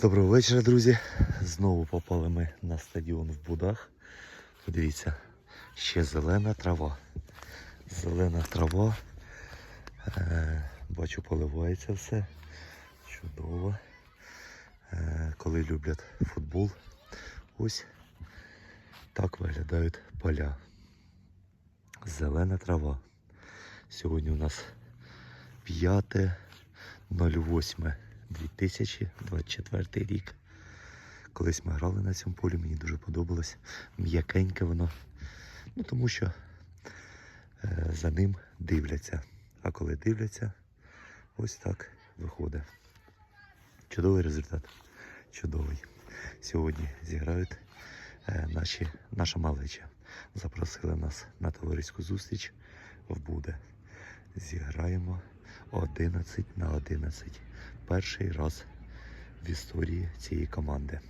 Доброго вечора, друзі. Знову попали ми на стадіон в Будах. Подивіться, ще зелена трава. Зелена трава. Е, бачу, поливається все. Чудово. Е, коли люблять футбол, ось так виглядають поля. Зелена трава. Сьогодні у нас 5.08. 2024 рік. Колись ми грали на цьому полі, мені дуже подобалось. М'якеньке воно. Ну тому що е, за ним дивляться. А коли дивляться, ось так виходить. Чудовий результат. Чудовий. Сьогодні зіграють е, наші, наша малеча. Запросили нас на товариську зустріч в Буде. Зіграємо 11 на 11 перший раз в історії цієї команди.